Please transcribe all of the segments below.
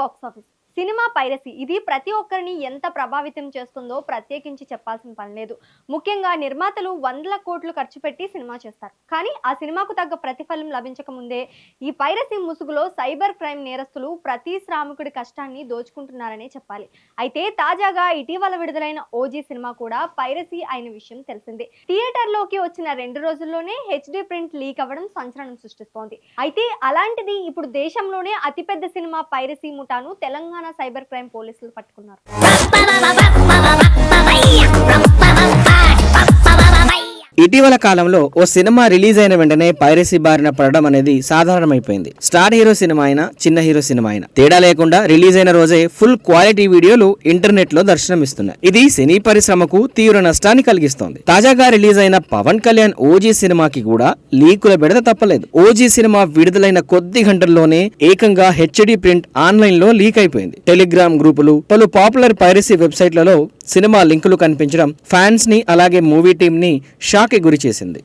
Box office cinema piracy. ఇది ప్రతి ఒక్కరిని ఎంత ప్రభావితం చేస్తుందో ప్రత్యేకించి చెప్పాల్సిన పని లేదు. ముఖ్యంగా నిర్మాతలు వందల కోట్లు ఖర్చు పెట్టి సినిమా చేస్తారు. కానీ ఆ సినిమాకు తగ్గ ప్రతిఫలం లభించక ముందే ఈ పైరసీ ముసుగులో సైబర్ క్రైమ్ నేరస్తులు ప్రతి శ్రామికుడి కష్టాన్ని దోచుకుంటున్నారనే చెప్పాలి. అయితే తాజాగా ఇటీవల విడుదలైన ఓజీ సినిమా కూడా పైరసీ అయిన విషయం తెలిసిందే. థియేటర్లోకి వచ్చిన రెండు రోజుల్లోనే హెచ్డి ప్రింట్ లీక్ అవ్వడం సంచలనం సృష్టిస్తోంది. అయితే అలాంటిది ఇప్పుడు దేశంలోనే అతిపెద్ద సినిమా పైరసీ ముఠాను తెలంగాణ సైబర్ క్రైమ్ పోలీసులు పట్టుకున్నారు. ఇటీవల కాలంలో ఓ సినిమా రిలీజ్ అయిన వెంటనే పైరసీ బారిన పడడం అనేది సాధారణమైపోయింది. స్టార్ హీరో సినిమా అయినా చిన్న హీరో సినిమా అయినా. తేడా లేకుండా రిలీజ్ అయిన రోజే ఫుల్ క్వాలిటీ వీడియోలు ఇంటర్నెట్లో దర్శనమిస్తున్నాయి. ఇది సినీ పరిశ్రమకు తీవ్ర నష్టాన్ని కలిగిస్తోంది. తాజాగా రిలీజ్ అయిన పవన్ కళ్యాణ్ ఓజీ సినిమాకి కూడా లీకుల బెడద తప్పలేదు. ఓజీ సినిమా విడుదలైన కొద్ది గంటల్లోనే ఏకంగా హెచ్డి ప్రింట్ ఆన్లైన్లో లీక్ అయిపోయింది. టెలిగ్రామ్ గ్రూపులు పలు పాపులర్ పైరసీ వెబ్సైట్లలో సినిమా లింకులు కనిపించడం ఫ్యాన్స్ని అలాగే మూవీ టీంని ని షాక్ గురి చేసింది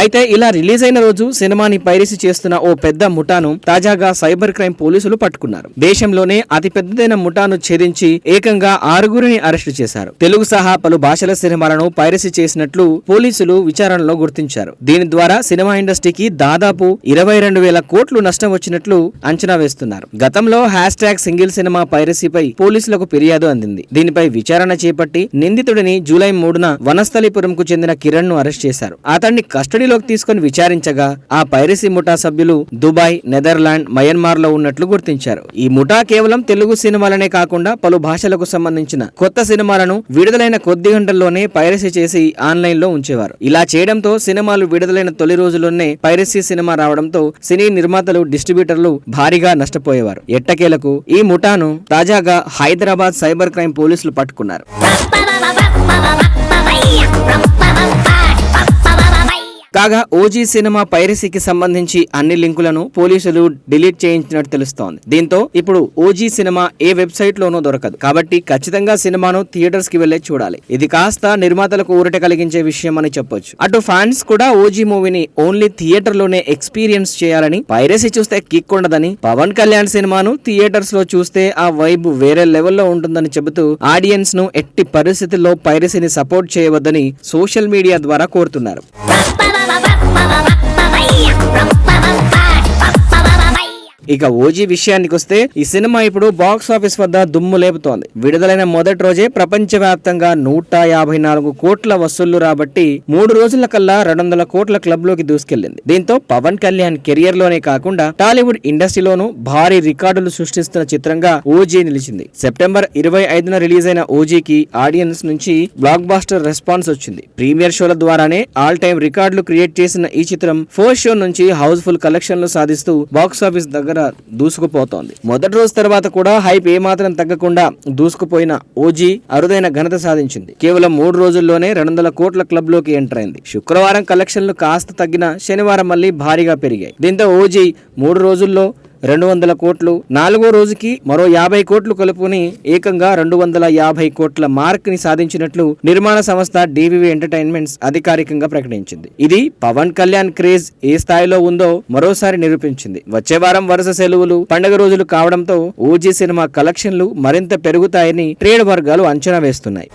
అయితే ఇలా రిలీజ్ అయిన రోజు సినిమాని పైరసీ చేస్తున్న ఓ పెద్ద ముఠాను తాజాగా సైబర్ క్రైమ్ పోలీసులు పట్టుకున్నారు. దేశంలోనే అతి పెద్దదైన ముఠాను ఛేదించి ఏకంగా ఆరుగురిని అరెస్టు చేశారు. తెలుగు సహా పలు భాషల సినిమాలను పైరసీ చేసినట్లు పోలీసులు విచారణలో గుర్తించారు. దీని ద్వారా సినిమా ఇండస్ట్రీకి దాదాపు ఇరవై రెండు వేల కోట్లు నష్టం వచ్చినట్లు అంచనా వేస్తున్నారు. గతంలో హ్యాష్ ట్యాగ్ సింగిల్ సినిమా పైరసీపై పోలీసులకు ఫిర్యాదు అందింది. దీనిపై విచారణ చేపట్టి నిందితుడిని జూలై మూడున వనస్థలిపురంకు చెందిన కిరణ్ను అరెస్ట్ చేశారు. అతన్ని కస్టడీ కస్టడీలోకి తీసుకుని విచారించగా ఆ పైరసీ ముఠా సభ్యులు దుబాయ్ నెదర్లాండ్ మయన్మార్లో ఉన్నట్లు గుర్తించారు. ఈ ముఠా కేవలం తెలుగు సినిమాలనే కాకుండా పలు భాషలకు సంబంధించిన కొత్త సినిమాలను విడుదలైన కొద్ది గంటల్లోనే పైరసీ చేసి ఆన్లైన్లో ఉంచేవారు. ఇలా చేయడంతో సినిమాలు విడుదలైన తొలి రోజుల్లోనే పైరసీ సినిమా రావడంతో సినీ నిర్మాతలు డిస్ట్రిబ్యూటర్లు భారీగా నష్టపోయేవారు. ఎట్టకేలకు ఈ ముఠాను తాజాగా హైదరాబాద్ సైబర్ క్రైమ్ పోలీసులు పట్టుకున్నారు. కాగా ఓజీ సినిమా పైరసీకి సంబంధించి అన్ని లింకులను పోలీసులు డిలీట్ చేయించినట్టు తెలుస్తోంది. దీంతో ఇప్పుడు ఓజీ సినిమా ఏ వెబ్సైట్ లోనూ దొరకదు. కాబట్టి ఖచ్చితంగా సినిమాను థియేటర్స్కి వెళ్ళే చూడాలి. ఇది కాస్త నిర్మాతలకు ఊరట కలిగించే విషయం అని చెప్పొచ్చు. అటు ఫ్యాన్స్ కూడా ఓజీ మూవీని ఓన్లీ థియేటర్లోనే ఎక్స్పీరియన్స్ చేయాలని పైరసీ చూస్తే కిక్ ఉండదని పవన్ కళ్యాణ్ సినిమాను థియేటర్స్లో చూస్తే ఆ వైబ్ వేరే లెవెల్లో ఉంటుందని చెబుతూ ఆడియన్స్ను ఎట్టి పరిస్థితుల్లో పైరసీని సపోర్ట్ చేయవద్దని సోషల్ మీడియా ద్వారా కోరుతున్నారు. Bye. ఇక ఓజీ విషయానికి వస్తే ఈ సినిమా ఇప్పుడు బాక్స్ ఆఫీస్ వద్ద దుమ్ము లేపుతోంది. విడుదలైన మొదటి రోజే ప్రపంచవ్యాప్తంగా నూట యాభై నాలుగు కోట్ల వసూళ్ళు రాబట్టి మూడు రోజుల కల్లా రెండు వందల కోట్ల క్లబ్లోకి దూసుకెళ్ళింది దీంతో పవన్ కళ్యాణ్ కెరియర్లోనే కాకుండా టాలీవుడ్ ఇండస్ట్రీలోనూ భారీ రికార్డులు సృష్టిస్తున్న చిత్రంగా ఓజీ నిలిచింది. సెప్టెంబర్ ఇరవై ఐదున రిలీజ్ అయిన ఓజీకి ఆడియన్స్ నుంచి బ్లాక్ బాస్టర్ రెస్పాన్స్ వచ్చింది. ప్రీమియర్ షోల ద్వారానే ఆల్ టైమ్ రికార్డులు క్రియేట్ చేసిన ఈ చిత్రం ఫోర్ షో నుంచి హౌస్ఫుల్ కలెక్షన్లు సాధిస్తూ బాక్స్ ఆఫీస్ దగ్గర దూసుకుపోతోంది. మొదటి రోజు తర్వాత కూడా హైప్ ఏమాత్రం తగ్గకుండా దూసుకుపోయిన ఓజీ అరుదైన ఘనత సాధించింది. కేవలం మూడు రోజుల్లోనే రెండు వందల కోట్ల క్లబ్లోకి ఎంటర్ అయింది. శుక్రవారం కలెక్షన్లు కాస్త తగ్గిన శనివారం మళ్ళీ భారీగా పెరిగాయి. దీంతో ఓజీ మూడు రోజుల్లో రెండు వందల కోట్లు. నాలుగో రోజుకి మరో యాభై కోట్లు కలుపుకుని ఏకంగా రెండు వందల యాభై కోట్ల మార్క్ని సాధించినట్లు నిర్మాణ సంస్థ డివివి ఎంటర్టైన్మెంట్స్ అధికారికంగా ప్రకటించింది. ఇది పవన్ కళ్యాణ్ క్రేజ్ ఏ స్థాయిలో ఉందో మరోసారి నిరూపించింది. వచ్చే వారం వరుస సెలవులు పండుగ రోజులు కావడంతో ఓజీ సినిమా కలెక్షన్లు మరింత పెరుగుతాయని ట్రేడ్ వర్గాలు అంచనా వేస్తున్నాయి.